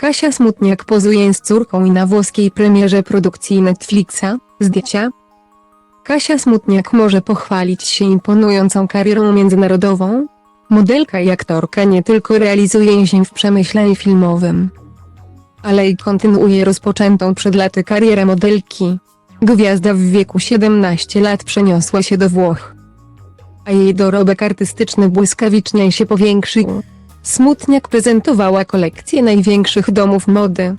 Kasia Smutniak pozuje z córką i na włoskiej premierze produkcji Netflixa, zdjęcia. Kasia Smutniak może pochwalić się imponującą karierą międzynarodową. Modelka i aktorka nie tylko realizuje się w przemyśle filmowym, ale i kontynuuje rozpoczętą przed laty karierę modelki. Gwiazda w wieku 17 lat przeniosła się do Włoch, a jej dorobek artystyczny błyskawicznie się powiększył. Smutniak prezentowała kolekcję największych domów mody.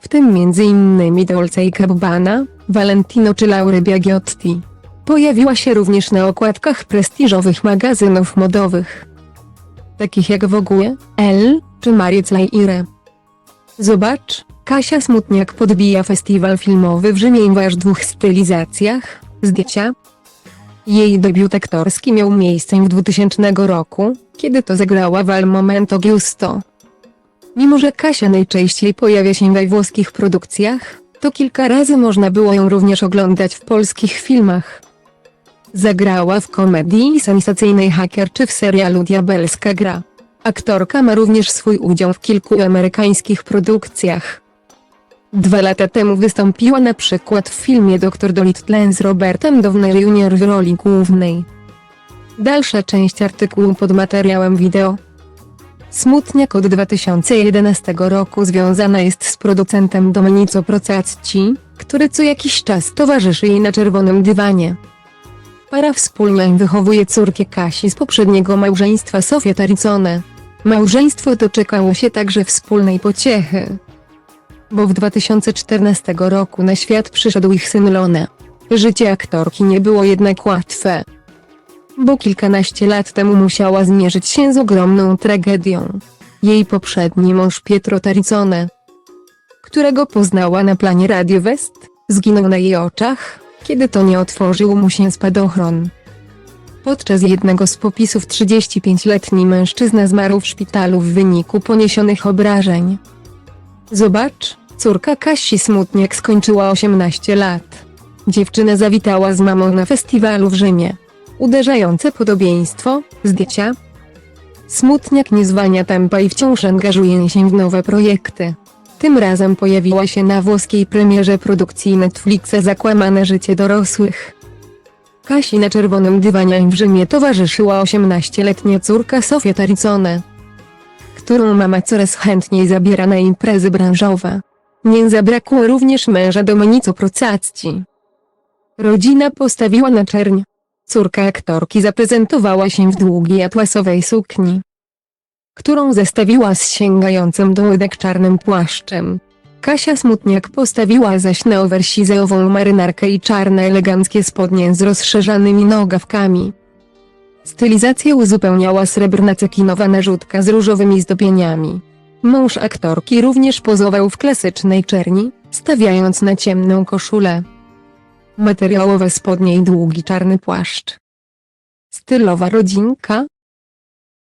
W tym m.in. Dolce i Gabbana, Valentino czy Laure Biagiotti. Pojawiła się również na okładkach prestiżowych magazynów modowych. Takich jak Vogue, Elle czy Marie Claire. Zobacz, Kasia Smutniak podbija festiwal filmowy w Rzymie w aż dwóch stylizacjach, zdjęcia. Jej debiut aktorski miał miejsce w 2000 roku, kiedy to zagrała w Al Momento Giusto. Mimo że Kasia najczęściej pojawia się we włoskich produkcjach, to kilka razy można było ją również oglądać w polskich filmach. Zagrała w komedii sensacyjnej Hacker czy w serialu Diabelska Gra. Aktorka ma również swój udział w kilku amerykańskich produkcjach. Dwa lata temu wystąpiła na przykład w filmie Dr. Dolittle z Robertem Downey Jr. w roli głównej. Dalsza część artykułu pod materiałem wideo. Smutniak od 2011 roku związana jest z producentem Domenico Procacci, który co jakiś czas towarzyszy jej na czerwonym dywanie. Para wspólnie wychowuje córkę Kasi z poprzedniego małżeństwa Sofia Taricone. Małżeństwo doczekało się także wspólnej pociechy. Bo w 2014 roku na świat przyszedł ich syn Lone. Życie aktorki nie było jednak łatwe. Bo kilkanaście lat temu musiała zmierzyć się z ogromną tragedią. Jej poprzedni mąż Pietro Taricone, którego poznała na planie Radio West, zginął na jej oczach, kiedy to nie otworzył mu się spadochron. Podczas jednego z popisów 35-letni mężczyzna zmarł w szpitalu w wyniku poniesionych obrażeń. Zobacz, córka Kasi Smutniak skończyła 18 lat. Dziewczyna zawitała z mamą na festiwalu w Rzymie. Uderzające podobieństwo, zdjęcia. Smutniak nie zwalnia tempa i wciąż angażuje się w nowe projekty. Tym razem pojawiła się na włoskiej premierze produkcji Netflixa Zakłamane życie dorosłych. Kasi na czerwonym dywanie w Rzymie towarzyszyła 18-letnia córka Sofia Taricone, którą mama coraz chętniej zabiera na imprezy branżowe. Nie zabrakło również męża Domenico Procacci. Rodzina postawiła na czerń. Córka aktorki zaprezentowała się w długiej atłasowej sukni, którą zestawiła z sięgającym do łydek czarnym płaszczem. Kasia Smutniak postawiła zaś na oversizeową marynarkę i czarne eleganckie spodnie z rozszerzanymi nogawkami. Stylizację uzupełniała srebrna cekinowa narzutka z różowymi zdobieniami. Mąż aktorki również pozował w klasycznej czerni, stawiając na ciemną koszulę. Materiałowe spodnie i długi czarny płaszcz. Stylowa rodzinka,